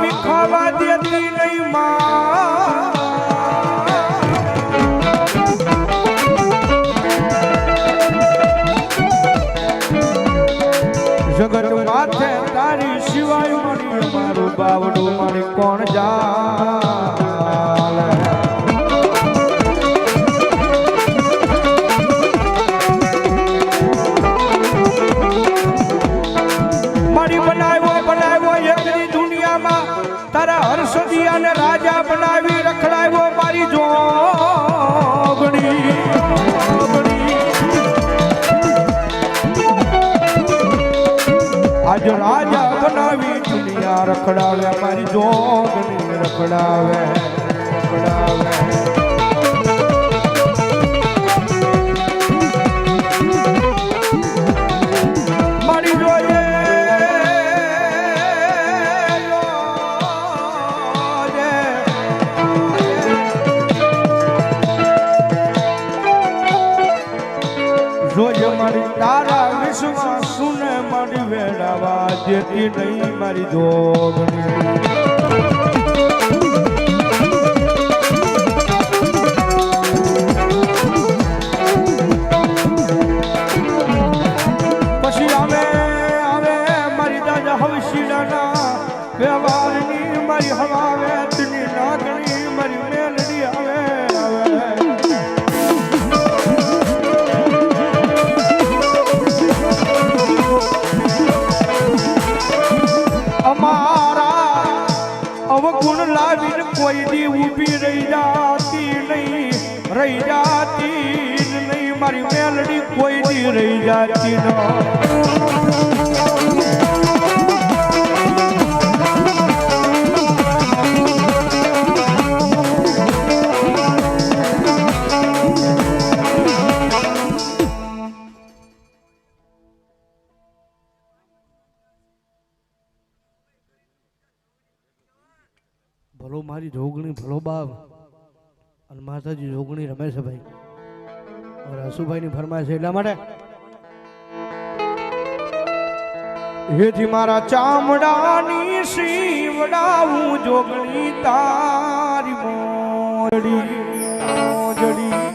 વિખાવા દેતી નહીં માં. જગત માથે તારી સિવાય મારું બાવડું મારી કોણ જાલે આજ રાજા બનાવી દુનિયા રખડાવે મારી જોગણી રખડાવે રખડાવે જોજે મારી તારા વિશ્વાસ સુને મારી વેડાવા જેથી નહીં મારી જોગણી કોઈ દી ઊભી રહી જાતી નહીં, રહી જાતી નહીં. મારી મેલડી કોઈ રહી જાતી ન. મારી જોગણી ભલો બાપ અને માતાજી જોગણી રમે ભાઈ. અને હસુભાઈની ફરમાય છે એટલા માટે. હેથી મારા ચામડાની શીવડાવું જોગણી તારી મોજડી મોજડી.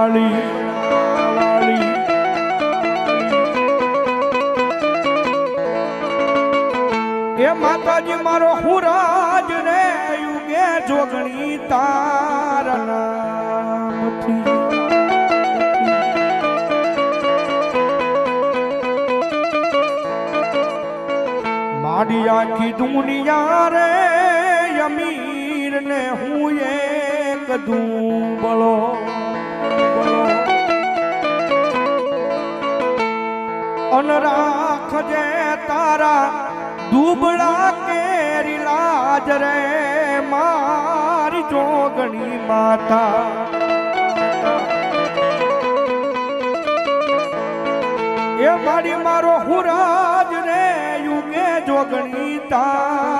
વાળી એ માતાજી, મારો હુરાજ રે યુગે જોગણી તારા માડી આખી દુનિયા રે અમીર ને હું એક દુબળો. અન રાખજે તારા. દુબળા કેરી લાજ રે મારી જોગણી માતા. એ મારી મારો હુરાજ રે યુગે જોગણી તારા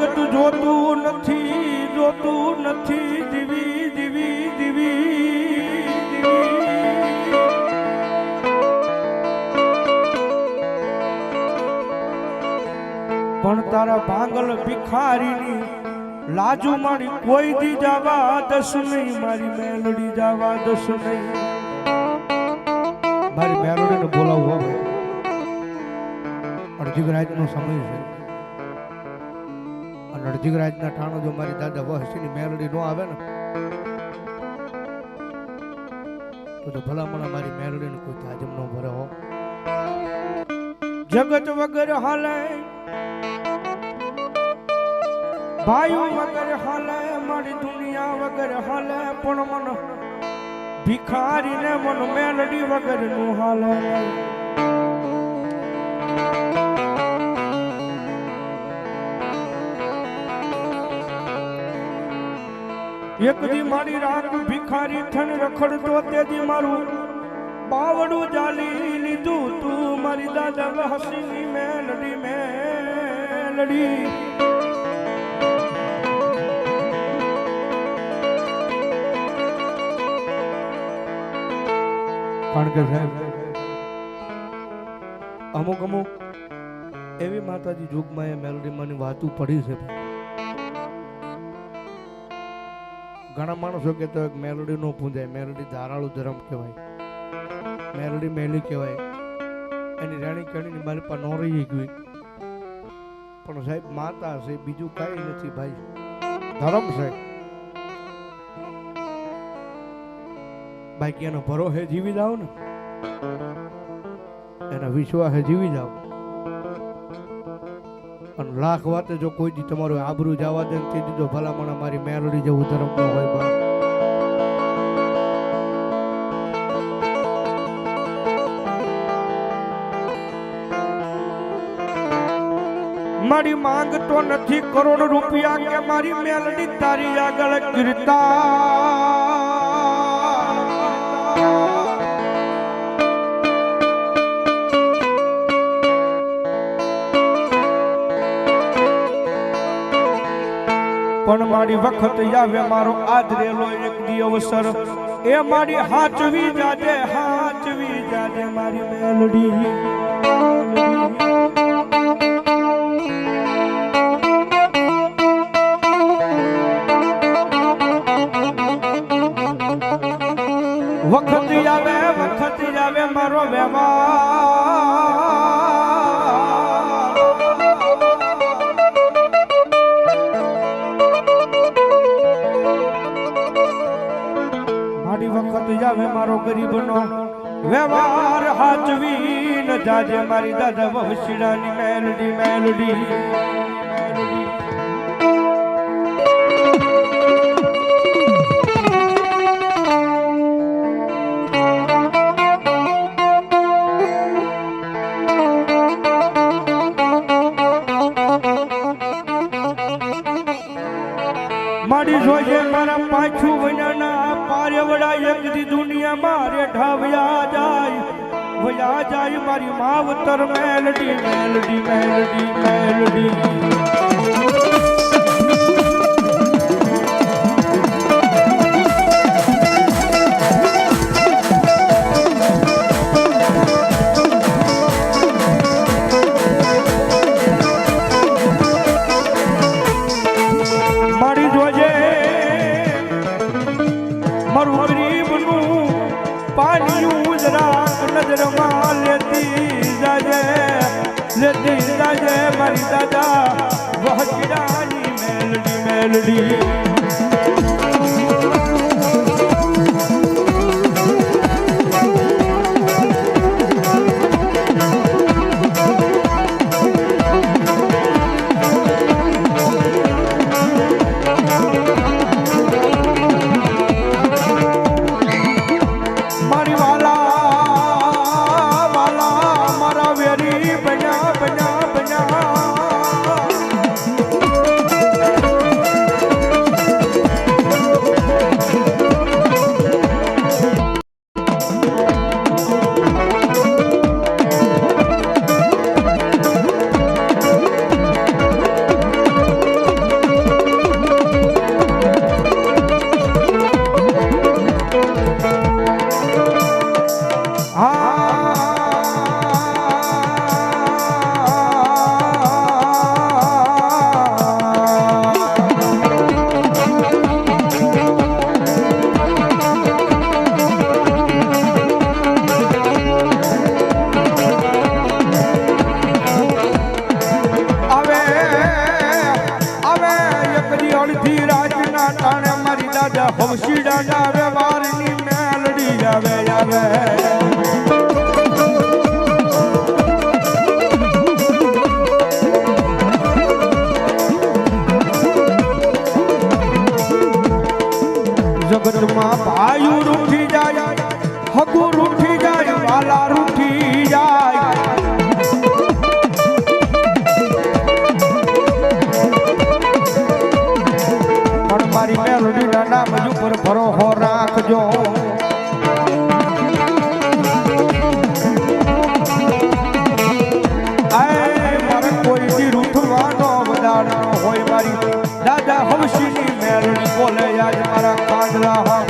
જગત જોતું નથી જોતું નથી, જીવી જીવી જીવી પણ તારા ભાંગલ ભિખારીની લાજુ મારી કોઈ દી જવા દસ નહીં, મારી મેલડી જવા દસ નહીં. મારી મેલડીને બોલાવવા અડધી રાતનો સમય છે. અડધી રાતના જો મારી દાદા વહસીની મેરડી નો આવે ને, તો ભલામણ મારી મેલોડીને કોઈ તાજમ ન ભરે હો. જગત વગર હાલે ભાઈ વગર હાલે, મારી દુનિયા વગર હાલે, પણ મન ભિખારીને મન મેલડી વગરનું હાલે. એક દી મારી રાત ભિખારી થન રખડતો તેથી મારું બાવડું જાલી લીધું તું. મારી દાદા હસીની મેલડી મેલડી. કારણ કે સાહેબ, અમુક અમુક એવી માતાજી જોગમાં એ મેલોડીમાંની વાતું પડી છે. ઘણા માણસો કહેતા હોય મેલોડી નો પૂંજાય. મેલોડી ધારાળું ધર્મ કહેવાય. મેલોડી મેલી કહેવાય. એની રાણી કણીની મારી પાસે નો રહી ગઈ. પણ સાહેબ, માતા છે, બીજું કાંઈ નથી ભાઈ. ધર્મ છે. બાકી એનો ભરોસે જીવી જાઓ ને. એના વિશ્વાસે જીવી જાવ અને લાખ વાતે જો કોઈ દી તમારું આબરૂ જવા દે તે દીધો ભલામણ મારી મેલડી જેવું ધર્મ હોય બા. મારી માંગ તો નથી કરોડ રૂપિયા કે મારી મેલડી તારી આગળ કીર્તા પણ મારી વખત આવે મારો આદરેલો એક દી અવસર એ મારી હાચવી જાજે હાચવી જાજે મારી મેલડી. જાજે મારી દાદા વહુશીડાની મેલડી મેલડી. મારી જોજે મારા પાછું વનાના પારેવડા એક દુનિયા મારે ઢાવ્યા જાય વયા જાય મારી માવતર મેલડી મેલડી મેલડી મેલડી. મારી જોજે મારું દાદા વહકીડાની મેલડી મેલડી જગતમાં ભાયુ રૂઠી જાય હગુ રૂઠી જાય વાલા રૂઠી જાય. પણ મારી મેલોડીના નામ ઉપર ભરોહો રાખજો. કોઈ રૂઠવાનો વધારનો હોય મારી દાદા હવસીની મેલડી બોલે આજ મારા કાંદલા હાંભળો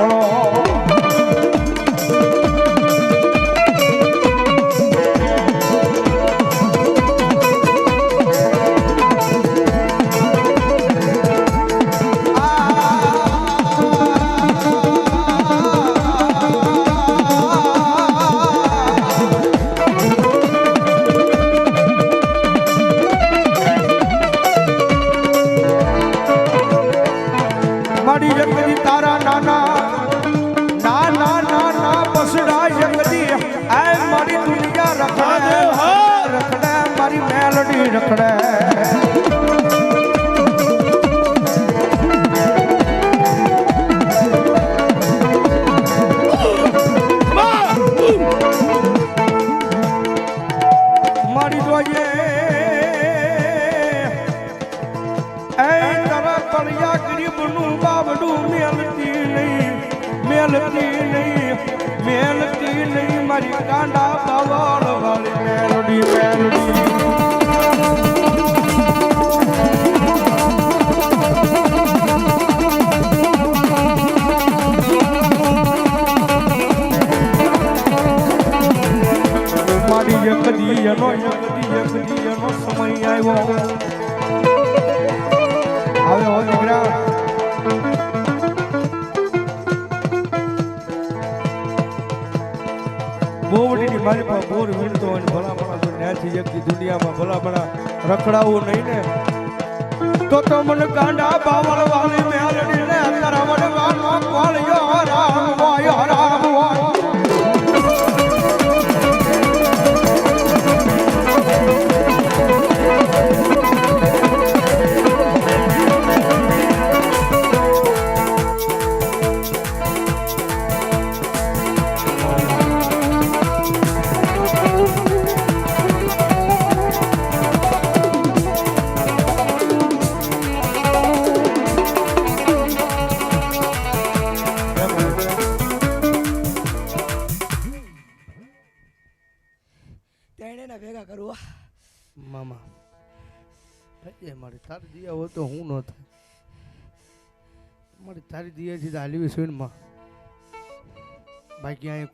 રખડાવું નહીં ને. તો તો મને કાંડા બાવળ વાળી મેલડી ને કરવડવાનો કોળિયો રામ હોય રામ. તો હું ન થાય. મારી તારી દિયાથી હાલવી સુઈનમાં બાકી અહીંયા